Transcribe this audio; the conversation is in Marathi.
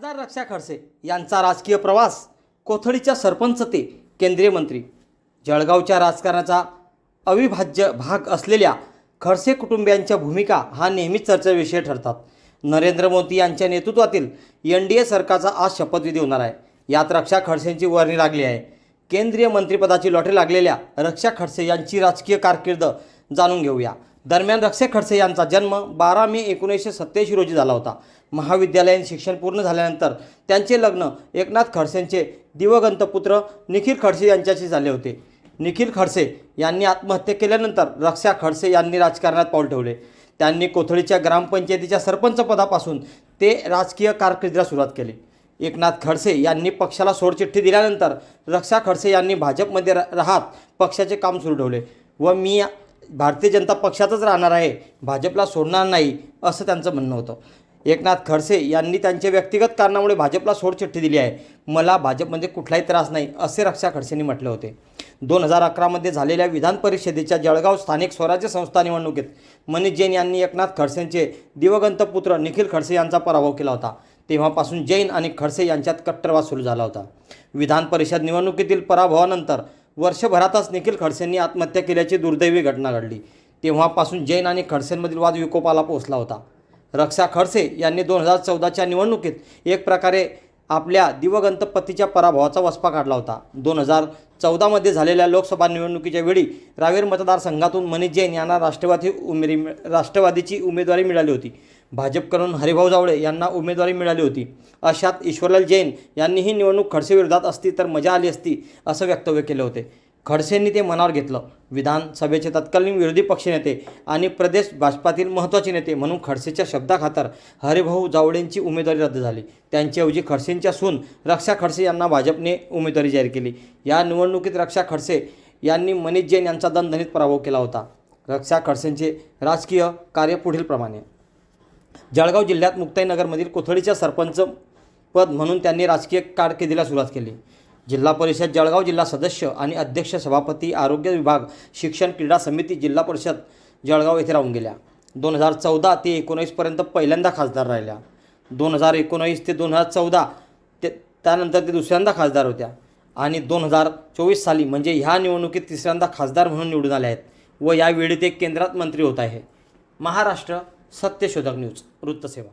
खासदार रक्षा खडसे यांचा राजकीय प्रवास कोथळीच्या सरपंच ते केंद्रीय मंत्री. जळगावच्या राजकारणाचा अविभाज्य भाग असलेल्या खडसे कुटुंबियांच्या भूमिका हा नेहमीच चर्चेचा विषय ठरतात. नरेंद्र मोदी यांच्या नेतृत्वातील एन डी ए सरकारचा आज शपथविधी होणार आहे. यात रक्षा खडसेंची वर्णी लागली आहे. केंद्रीय मंत्रिपदाची लॉटरी लागलेल्या रक्षा खडसे यांची राजकीय कारकीर्द जाणून घेऊया. दरम्यान रक्षा खडसे यांचा जन्म बारा मे एकोणीसशे सत्त्याऐंशी रोजी झाला होता. महाविद्यालयीन शिक्षण पूर्ण झाल्यानंतर त्यांचे लग्न एकनाथ खडसेंचे दिवगंत पुत्र निखिल खडसे यांच्याशी झाले होते. निखिल खडसे यांनी आत्महत्या केल्यानंतर रक्षा खडसे यांनी राजकारणात पाऊल ठेवले. त्यांनी कोथळीच्या ग्रामपंचायतीच्या सरपंचपदापासून ते राजकीय कारकिर्दीला सुरुवात केली. एकनाथ खडसे यांनी पक्षाला सोडचिठ्ठी दिल्यानंतर रक्षा खडसे यांनी भाजपमध्ये राहत पक्षाचे काम सुरू ठेवले व मी भारतीय जनता पक्षातच राहणार आहे. भाजपला सोडणार नाही असं त्यांचं म्हणणं होतं. एकनाथ खडसे यांनी त्यांच्या व्यक्तिगत कारणामुळे भाजपला सोडचिठ्ठी दिली आहे. मला भाजपमध्ये कुठलाही त्रास नाही असे रक्षा खडसेंनी म्हटले होते. दोन हजार अकरामध्ये झालेल्या विधान परिषदेच्या जळगाव स्थानिक स्वराज्य संस्था निवडणुकीत मनीष जैन यांनी एकनाथ खडसेंचे दिवगंत पुत्र निखिल खडसे यांचा पराभव केला होता. तेव्हापासून जैन आणि खडसे यांच्यात कट्टरवाद सुरू झाला होता. विधान परिषद निवडणुकीतील पराभवानंतर वर्षभरातच निखिल खडसेंनी आत्महत्या केल्याची दुर्दैवी घटना घडली. तेव्हापासून जैन आणि खडसेंमधील वाद विकोपाला पोहोचला होता. रक्षा खडसे यांनी दोन हजार चौदाच्या निवडणुकीत एक प्रकारे आपल्या दिवगंत पतीच्या पराभवाचा वसपा काढला होता. दोन हजार चौदामध्ये झालेल्या लोकसभा निवडणुकीच्या वेळी रावेर मतदारसंघातून मनीष जैन यांना राष्ट्रवादी उमेरी राष्ट्रवादीची उमेदवारी मिळाली होती. भाजपकडून हरिभाऊ जावळे यांना उमेदवारी मिळाली होती. अशात ईश्वरलाल जैन यांनी ही निवडणूक खडसेविरोधात असती तर मजा आली असती असं वक्तव्य केलं होते. खडसेंनी ते मनावर घेतलं. विधानसभेचे तत्कालीन विरोधी पक्षनेते आणि प्रदेश भाजपातील महत्त्वाचे नेते म्हणून खडसेच्या शब्दाखातर हरिभाऊ जावळेंची उमेदवारी रद्द झाली. त्यांच्याऐवजी खडसेंच्या सून रक्षा खडसे यांना भाजपने उमेदवारी जाहीर केली. या निवडणुकीत रक्षा खडसे यांनी मनीष जैन यांचा दणदणीत पराभव केला होता. रक्षा खडसेंचे राजकीय कार्य पुढीलप्रमाणे जळगाव जिल्ह्यात मुक्ताईनगरमधील कोथळीच्या सरपंच पद म्हणून त्यांनी राजकीय कारकिर्दीला सुरुवात केली. जिल्हा परिषद जळगाव जिल्हा सदस्य आणि अध्यक्ष सभापती आरोग्य विभाग शिक्षण क्रीडा समिती जिल्हा परिषद जळगाव येथे राहून गेल्या. दोन हजार चौदा ते एकोणीसपर्यंत पहिल्यांदा खासदार राहिल्या. दोन हजार एकोणीस ते दोन हजार चौदा ते त्यानंतर ते दुसऱ्यांदा खासदार होत्या. आणि दोन हजार चोवीस साली म्हणजे ह्या निवडणुकीत तिसऱ्यांदा खासदार म्हणून निवडून आल्या आहेत व यावेळी ते केंद्रात मंत्री होत आहे. महाराष्ट्र सत्यशोधक न्यूज वृत्तसेवा.